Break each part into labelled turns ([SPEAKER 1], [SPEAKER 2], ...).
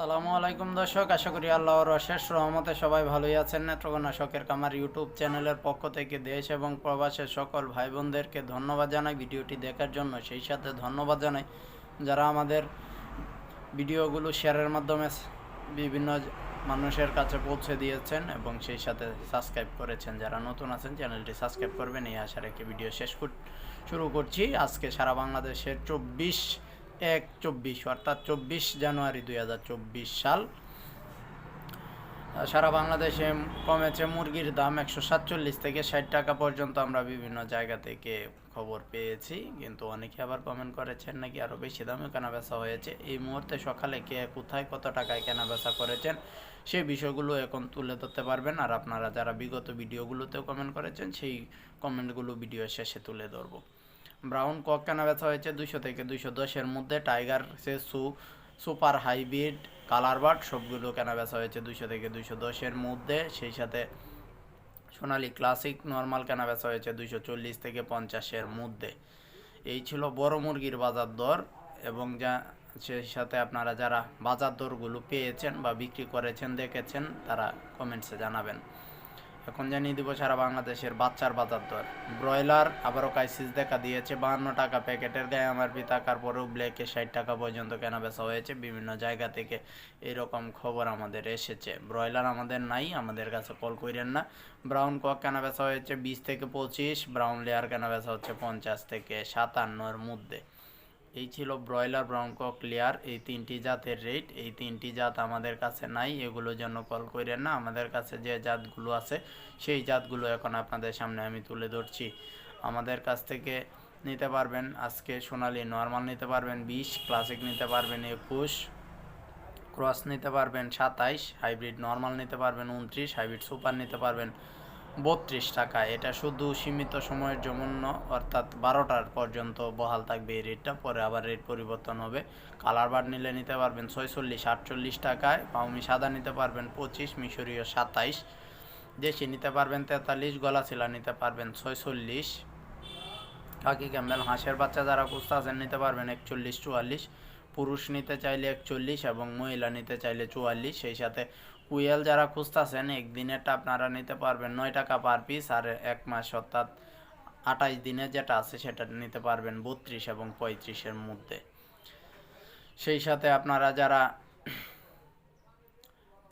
[SPEAKER 1] আসসালামু আলাইকুম দর্শক, আশা করি আল্লাহর অশেষ রহমতে সবাই ভালোই আছেন। নেত্রকোনা শখের কামার ইউটিউব চ্যানেলের পক্ষ থেকে দেশ এবং প্রবাসের সকল ভাই বোনদেরকে ধন্যবাদ জানাই। ভিডিওটি দেখার জন্য সেই সাথে ধন্যবাদ জানাই যারা আমাদের ভিডিওগুলো শেয়ারের মাধ্যমে বিভিন্ন মানুষের কাছে পৌঁছে দিয়েছেন এবং সেই সাথে সাবস্ক্রাইব করেছেন। যারা নতুন আছেন, চ্যানেলটি সাবস্ক্রাইব করবেন। এই আশা রেখে ভিডিও শেষ শুরু করছি। আজকে সারা বাংলাদেশের চব্বিশ এক চব্বিশ, অর্থাৎ চব্বিশ জানুয়ারি দুই হাজার চব্বিশ সাল। সারা বাংলাদেশে কমেছে মুরগির দাম একশো সাতচল্লিশ থেকে ষাট টাকা পর্যন্ত। আমরা বিভিন্ন জায়গা থেকে খবর পেয়েছি, কিন্তু অনেকে আবার কমেন্ট করেছেন নাকি আরও বেশি দামে কেনা বেচা হয়েছে। এই মুহূর্তে সকালে কে কোথায় কত টাকায় কেনা বেচা করেছেন সেই বিষয়গুলো এখন তুলে ধরতে পারবেন। আর আপনারা যারা বিগত ভিডিওগুলোতেও কমেন্ট করেছেন, সেই কমেন্টগুলো ভিডিও শেষে তুলে ধরবো। ব্রাউন কক কেনা বেচা হয়েছে দুশো থেকে দুশো দশের মধ্যে। টাইগার সে সু, সুপার হাইব্রিড কালার বার্ড সবগুলো কেনা বেচা হয়েছে দুশো থেকে দুশো দশের মধ্যে। সেই সাথে সোনালি ক্লাসিক নর্মাল কেনা বেচা হয়েছে দুশো চল্লিশ থেকে পঞ্চাশের মধ্যে। এই ছিল বড় মুরগির বাজার দর এবং যা, সেই সাথে আপনারা যারা বাজার দরগুলো পেয়েছেন বা বিক্রি করেছেন, দেখেছেন, তারা কমেন্টসে জানাবেন। এখন জানিয়ে দিব সারা বাংলাদেশের বাচ্চার বাজার দর। ব্রয়লার, আবারও ক্রাইসিস দেখা দিয়েছে, বাহান্ন টাকা প্যাকেটের গায়ে এমআরপি থাকার পরেও ব্ল্যাকে ষাট টাকা পর্যন্ত কেনা বেচা হয়েছে, বিভিন্ন জায়গা থেকে এরকম খবর আমাদের এসেছে। ব্রয়লার আমাদের নাই, আমাদের কাছে কল করেন না। ব্রাউন কক কেনা বেচা হয়েছে বিশ থেকে পঁচিশ ব্রাউন লেয়ার কেনা বেচা হচ্ছে পঞ্চাশ থেকে সাতান্নর মধ্যে। এই ছিল ব্রয়লার ব্রাউন কক লেয়ার, এই তিনটি জাতের রেট। এই তিনটি জাত আমাদের কাছে নাই এগুলোর জন্য কল করেন না। আমাদের কাছে যে জাতগুলো আছে, সেই জাতগুলো এখন আপনাদের সামনে আমি তুলে ধরছি। আমাদের কাছ থেকে নিতে পারবেন আজকে সোনালি নর্মাল নিতে পারবেন বিশ, ক্লাসিক নিতে পারবেন একুশ, ক্রস নিতে পারবেন সাতাইশ, হাইব্রিড নর্মাল নিতে পারবেন উনত্রিশ, হাইব্রিড সুপার নিতে পারবেন বত্রিশ টাকা এটা শুধু সীমিত সময়ের জন্য, অর্থাৎ বারোটার পর্যন্ত বহাল থাকবে এই রেটটা। পরে আবার রেট পরিবর্তন হবে। কালার বার নিলে নিতে পারবেন ছয়চল্লিশ, আটচল্লিশ টাকায়। পাউমি সাদা নিতে পারবেন পঁচিশ, মিশরীয় সাতাইশ। দেশি নিতে পারবেন তেতাল্লিশ গলা ছিলা নিতে পারবেন ছয়চল্লিশ। কাকি ক্যাম্বেল হাঁসের বাচ্চা যারা কুস্তা আছেন, নিতে পারবেন একচল্লিশ, চুয়াল্লিশ। পুরুষ নিতে চাইলে একচল্লিশ এবং মহিলা নিতে চাইলে চুয়াল্লিশ। সেই সাথে কুয়েল যারা খুঁজতেছেন, একদিনেরটা আপনারা নিতে পারবেন নয় টাকা পার পিস আর এক মাস অর্থাৎ আঠাইশ দিনে যেটা আছে সেটা নিতে পারবেন বত্রিশ এবং পঁয়ত্রিশের মধ্যে। সেই সাথে আপনারা যারা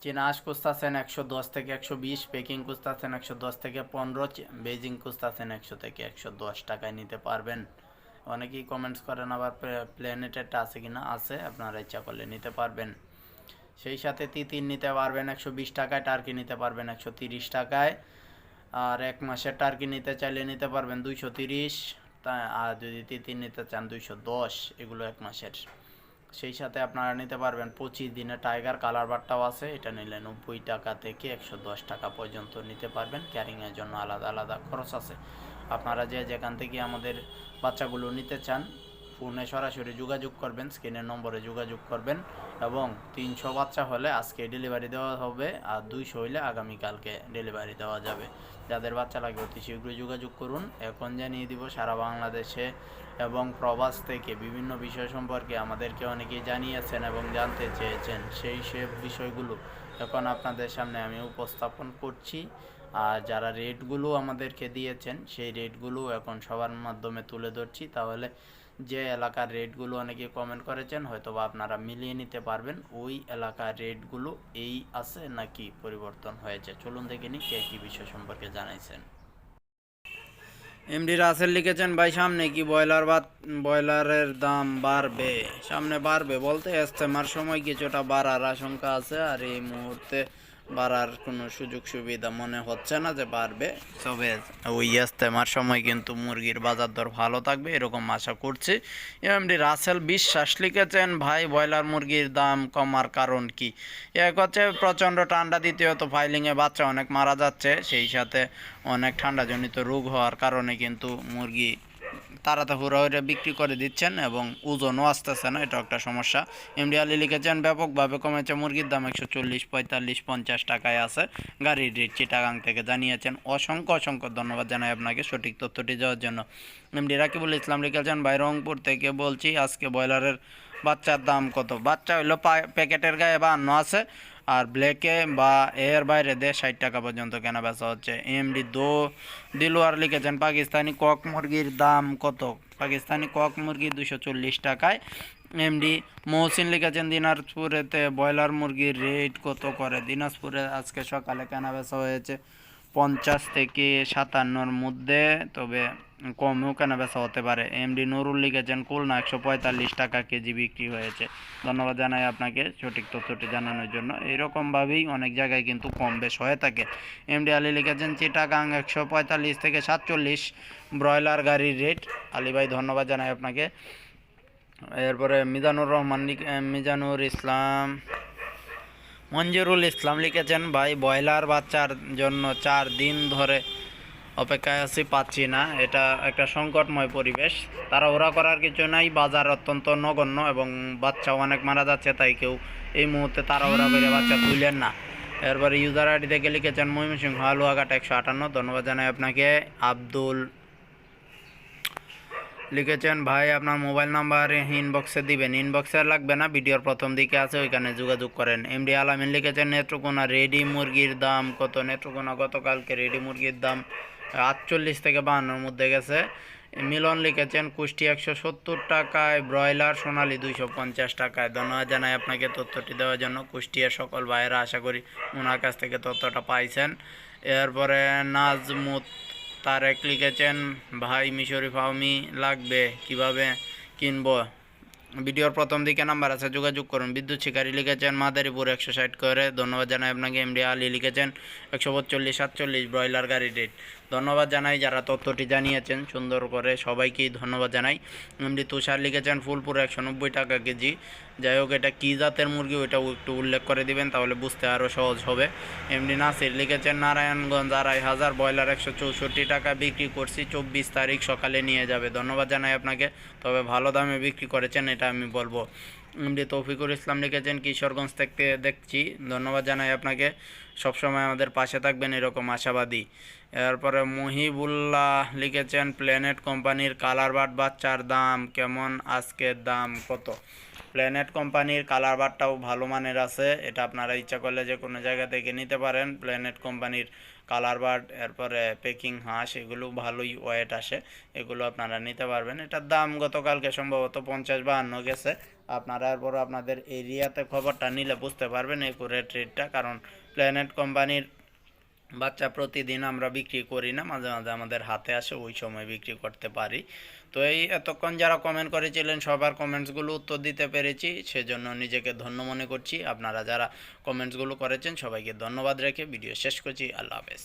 [SPEAKER 1] চীনা হাঁস খুঁজতেছেন, একশো দশ থেকে একশো বিশ, পেকিং খুঁজতেছেন, একশো দশ থেকে পনেরো, বেজিং খুঁজতেছেন, একশো থেকে একশো দশ টাকায় নিতে পারবেন। অনেকেই কমেন্টস করেন আবার প্ল্যানেটেরটা আছে কিনা? আছে, আপনারা ইচ্ছা করলে নিতে পারবেন। সেই সাথে তিতির নিতে পারবেন একশো বিশ টাকায় টার্কি নিতে পারবেন একশো তিরিশ টাকায়। আর এক মাসের টার্কি নিতে চাইলে নিতে পারবেন দুইশো তিরিশ। আর যদি তিতির নিতে চান দুইশো দশ, এগুলো এক মাসের। সেই সাথে আপনারা নিতে পারবেন পঁচিশ দিনে টাইগার কালার বারটাও আছে, এটা নিলে নব্বই টাকা থেকে একশো দশ টাকা পর্যন্ত নিতে পারবেন। ক্যারিংয়ের জন্য আলাদা আলাদা খরচ আছে। আপনারা যে যেখান থেকে আমাদের বাচ্চাগুলো নিতে চান ফোনে সরাসরি যোগাযোগ করবেন স্ক্রিনের নম্বরে যোগাযোগ করবেন এবং তিনশো বাচ্চা হলে আজকে ডেলিভারি দেওয়া হবে আর দুইশো হইলে আগামীকালকে ডেলিভারি দেওয়া যাবে। যাদের বাচ্চা লাগে অতি শীঘ্রই যোগাযোগ করুন। এখন জানিয়ে দিব, সারা বাংলাদেশে এবং প্রবাস থেকে বিভিন্ন বিষয় সম্পর্কে আমাদেরকে অনেকেই জানিয়েছেন এবং জানতে চেয়েছেন। সেই সব বিষয়গুলো এখন আপনাদের সামনে আমি উপস্থাপন করছি। আর যারা রেটগুলো আমাদেরকে দিয়েছেন, সেই রেটগুলো এখন সবার মাধ্যমে তুলে ধরছি। তাহলে যে এলাকার রেটগুলো অনেকে কমেন্ট করেছেন হয়তো বা আপনারা মিলিয়ে নিতে পারবেন। ওই এলাকার রেটগুলো এই আছে নাকি পরিবর্তন হয়েছে? চলুন দেখে নিই কে কী বিষয় সম্পর্কে জানাইছেন। এমডি রাসেল লিখেছেন, ভাই, সামনে কি ব্রয়লার বা ব্রয়লারের দাম বাড়বে? সামনে বাড়বে বলতে ইস্তেমার সময় কিছুটা বাড়ার আশঙ্কা আছে আর এই মুহূর্তে বাড়ার কোনো সুযোগ সুবিধা মনে হচ্ছে না যে বাড়বে। তবে ওই ইস্তেমার সময় কিন্তু মুরগির বাজার দর ভালো থাকবে এরকম আশা করছি। এমডি রাসেল বিশ্বাস লিখেছেন, ভাই, ব্রয়লার মুরগির দাম কমার কারণ কি? এক হচ্ছে প্রচণ্ড ঠান্ডা, দ্বিতীয়ত ফাইলিংয়ে বাচ্চা অনেক মারা যাচ্ছে, সেই সাথে অনেক ঠান্ডাজনিত রোগ হওয়ার কারণে কিন্তু মুরগি তাড়াতাড়ি হয়ে বিক্রি করে দিচ্ছেন এবং ওজনও আসতেছে না এটা একটা সমস্যা। এমডি আলী লিখেছেন, ব্যাপকভাবে কমেছে, মুরগির দাম একশো চল্লিশ, পঁয়তাল্লিশ, পঞ্চাশ টাকায় আছে। গাড়ির রেট চিটাগাং থেকে জানিয়েছেন, অসংখ্য অসংখ্য ধন্যবাদ জানাই আপনাকে সঠিক তথ্যটি দেওয়ার জন্য। এমডি রাকিবুল ইসলাম লিখেছেন, ভাই, রংপুর থেকে বলছি, আজকে ব্রয়লারের বাচ্চার দাম কত? বাচ্চা হইল প্যাকেটের গায়ে বাহান্ন আছে। আর ব্ল্যাকে বা এর বাইরে দিয়ে ষাট টাকা পর্যন্ত কেনা বেচা হচ্ছে। এমডি দো দিলোয়ার লিখেছেন, পাকিস্তানি কক মুরগির দাম কত? পাকিস্তানি কক মুরগি দুশো চল্লিশ টাকায়। এমডি মহসিন লিখেছেন, দিনাজপুরেতে ব্রয়লার মুরগির রেট কত করে? দিনাজপুরে আজকে সকালে কেনা বেচা হয়েছে পঞ্চাশ থেকে সাতান্নর মধ্যে, তবে কমেও কেনা বেচা হতে পারে। এমডি নুরুল লিখেছেন খুলনা একশো পঁয়তাল্লিশ টাকা কেজি বিক্রি হয়েছে। ধন্যবাদ জানাই আপনাকে সঠিক তথ্যটি জানানোর জন্য। এরকমভাবেই অনেক জায়গায় কিন্তু কম বেশ হয়ে থাকে। এমডি আলী লিখেছেন চিটাগাং একশো পঁয়তাল্লিশ থেকে সাতচল্লিশ ব্রয়লার গাড়ির রেট। আলী ভাই, ধন্যবাদ জানাই আপনাকে। এরপরে মিজানুর রহমান মিজানুর ইসলাম। মঞ্জুরুল ইসলাম লিখেছেন, ভাই, ব্রয়লার বাচ্চার জন্য চার দিন ধরে অপেক্ষায় আছি, পাচ্ছি না। এটা একটা সংকটময় পরিবেশ। তারা ওরা করার কিছু নাই, বাজার অত্যন্ত নগণ্য এবং বাচ্চা অনেক মারা যাচ্ছে, তাই কেউ এই মুহূর্তে তারা ওরা করে বাচ্চা তুলেন না। এরপরে ইউজার আইডি থেকে লিখেছেন, ময়মনসিংহ, হালুয়াঘাট একশো আটান্ন। ধন্যবাদ জানাই আপনাকে। আব্দুল লিখেছেন, ভাই, আপনার মোবাইল নাম্বার ইনবক্সে দিবেন। ইনবক্সে লাগবে না, ভিডিওর প্রথম দিকে আছে, ওইখানে যোগাযোগ করেন। এমডি আলামিন লিখেছেন, নেত্রকোনা রেডি মুরগির দাম কত? নেত্রকোনা গতকালকে রেডি মুরগির দাম আটচল্লিশ থেকে বাহান্নর মধ্যে গেছে। মিলন লিখেছেন, কুষ্টি একশো সত্তর টাকায়, ব্রয়লার সোনালি দুইশো পঞ্চাশ টাকায়। ধন্যবাদ জানাই আপনাকে তথ্যটি দেওয়ার জন্য। কুষ্টিয়ার সকল ভাইয়েরা আশা করি ওনার কাছ থেকে তথ্যটা পাইছেন। এরপরে নাজমুত তারেক লিখেছেন ভাই, মিশরি ফাউমি লাগবে, কীভাবে কিনবো? ভিডিওর প্রথম দিকে নাম্বার আছে, যোগাযোগ করুন। বিদ্যুৎ শিকারী লিখেছেন, মাদারীপুর একশো ষাট করে। ধন্যবাদ জানাই আপনাকে এম ডি আলী লিখেছেন, একশো বচল্লিশ সাতচল্লিশ ব্রয়লার গাড়ি রেট। ধন্যবাদ জানাই যারা তথ্যটি জানিয়েছেন। সুন্দর করে সবাইকেই ধন্যবাদ জানাই। এমনি তুষার লিখেছেন, ফুলপুর একশো নব্বই টাকা কেজি। যাই হোক, এটা কী জাতের মুরগি ওইটাও একটু উল্লেখ করে দিবেন, তাহলে বুঝতে আরও সহজ হবে। এমনি নাসির লিখেছেন, নারায়ণগঞ্জ আড়াই হাজার, ব্রয়লার একশো চৌষট্টি টাকা বিক্রি করছি, চব্বিশ তারিখ সকালে নিয়ে যাবে। ধন্যবাদ জানাই আপনাকে, তবে ভালো দামে বিক্রি করেছেন, এটা আমি বলব। এমডি তৌফিকুর ইসলাম লিখেছেন, কিশোরগঞ্জ থেকে দেখছি। ধন্যবাদ জানাই আপনাকে। সবসময় আমাদের পাশে থাকবেন এরকম আশাবাদী। এরপরে মহিবুল্লাহ লিখেছেন, প্ল্যানেট কোম্পানির কালার বাট বাচ্চার দাম কেমন, আজকের দাম কত? প্ল্যানেট কোম্পানির কালার বারটাও ভালো মানের আছে, এটা আপনারা ইচ্ছা করলে যে কোনো জায়গা থেকে নিতে পারেন। প্ল্যানেট কোম্পানির কালার বার্ড, এরপরে পেকিং হাঁস, এগুলো ভালোই ওয়েট আসে, এগুলো আপনারা নিতে পারবেন। এটার দাম গতকালকে সম্ভবত পঞ্চাশ বা বাহান্ন গেছে। আপনারা এরপর আপনাদের এরিয়াতে খবরটা নিলে বুঝতে পারবেন এই রেট রেটটা কারণ প্ল্যানেট কোম্পানির বাচ্চা প্রতিদিন আমরা বিক্রি করি না, মাঝে মাঝে আমাদের হাতে আসে, ওই সময় বিক্রি করতে পারি। তো এই এতক্ষণ যারা কমেন্ট করেছিলেন, সবার কমেন্টসগুলো উত্তর দিতে পেরেছি, সেজন্য নিজেকে ধন্য মনে করছি। আপনারা যারা কমেন্টসগুলো করেছেন, সবাইকে ধন্যবাদ রেখে ভিডিও শেষ করছি। আল্লাহ হাফেজ।